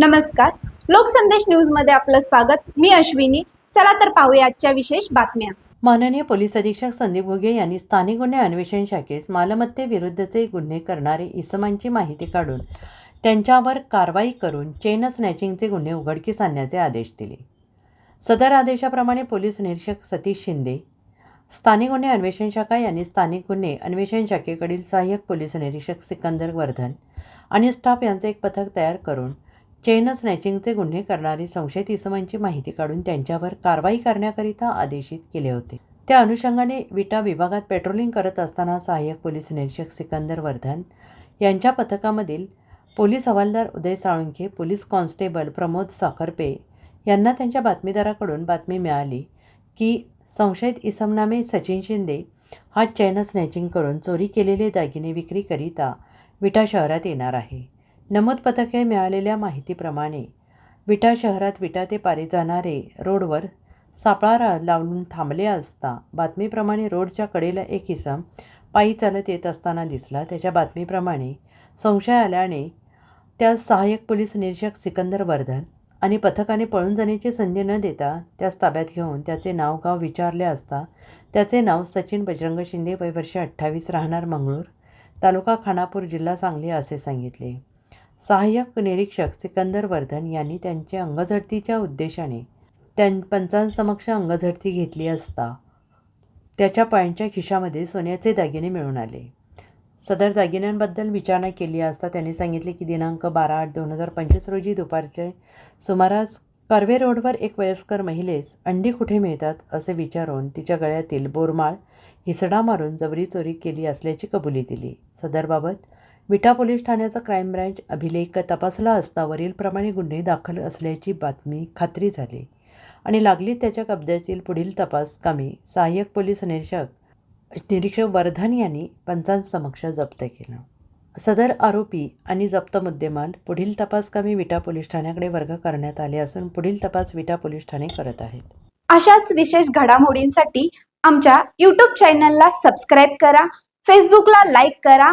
नमस्कार. लोकसंदेश न्यूजमध्ये आपलं स्वागत. मी अश्विनी. चला तर पाहूया आजच्या विशेष बातम्या. माननीय पोलीस अधीक्षक संदीप घुगे यांनी स्थानिक गुन्हे अन्वेषण शाखेस मालमत्तेविरुद्धचे गुन्हे करणारे इसमांची माहिती काढून त्यांच्यावर कारवाई करून चेन स्नॅचिंगचे गुन्हे उघडकीस आणण्याचे आदेश दिले. सदर आदेशाप्रमाणे पोलीस निरीक्षक सतीश शिंदे स्थानिक गुन्हे अन्वेषण शाखा यांनी स्थानिक गुन्हे अन्वेषण शाखेकडील सहाय्यक पोलीस निरीक्षक सिकंदर वर्धन आणि स्टाफ यांचे एक पथक तयार करून चेन स्नॅचिंगचे गुन्हे करणारी संशयित इसमांची माहिती काढून त्यांच्यावर कारवाई करण्याकरिता आदेशित केले होते. त्या अनुषंगाने विटा विभागात पेट्रोलिंग करत असताना सहाय्यक पोलीस निरीक्षक सिकंदर वर्धन यांच्या पथकामधील पोलीस हवालदार उदय साळुंखे पोलीस कॉन्स्टेबल प्रमोद साखरपे यांना त्यांच्या बातमीदाराकडून बातमी मिळाली की संशयित इसमनामे सचिन शिंदे हा चैन स्नॅचिंग करून चोरी केलेले दागिने विक्रीकरिता विटा शहरात येणार आहे. नमूद पथके मिळालेल्या माहितीप्रमाणे विटा शहरात विटा ते पारी जाणारे रोडवर सापळा लावून थांबले असता बातमीप्रमाणे रोडच्या कडेला एक इसम पायी चालत येत असताना दिसला. त्याच्या बातमीप्रमाणे संशय आल्याने त्या सहाय्यक पोलीस निरीक्षक सिकंदर वर्धन आणि पथकाने पळून जाण्याची संधी न देता त्यास ताब्यात घेऊन त्याचे नाव गाव विचारले असता त्याचे नाव सचिन बजरंग शिंदे वय वर्ष अठ्ठावीस राहणार मंगळूर तालुका खानापूर जिल्हा सांगली असे सांगितले. सहाय्यक निरीक्षक सिकंदर वर्धन यांनी त्यांच्या अंगझडतीच्या उद्देशाने त्यां पंचांसमक्ष अंगझडती घेतली असता त्याच्या पायांच्या खिशामध्ये सोन्याचे दागिने मिळून आले. सदर दागिन्यांबद्दल विचारणा केली असता त्यांनी सांगितले की दिनांक बारा आठ दोन हजार पंचवीस रोजी दुपारचे सुमारास कर्वे रोडवर एक वयस्कर महिलेस अंडी कुठे मिळतात असे विचारून तिच्या गळ्यातील बोरमाळ हिसडा मारून जबरी चोरी केली असल्याची कबुली दिली. सदरबाबत विटा पोलीस ठाण्याचा क्राईम ब्रँच अभिलेख तपासला असता वरीलप्रमाणे गुन्हे दाखल असल्याची बातमी खात्री झाली आणि लागली त्याच्या कब्ज्यातील पुढील तपास कामी सहाय्यक पोलीस निरीक्षक निरीक्षक वर्धन यांनी पंचांसमक्ष जप्त केलं. सदर आरोपी आणि जप्त मुद्देमाल पुढील तपासकामी विटा पोलीस ठाण्याकडे वर्ग करण्यात आले असून पुढील तपास विटा पोलीस ठाणे करत आहेत. अशाच विशेष घडामोडींसाठी आमच्या यूट्यूब चॅनलला सबस्क्राईब करा फेसबुकला लाईक करा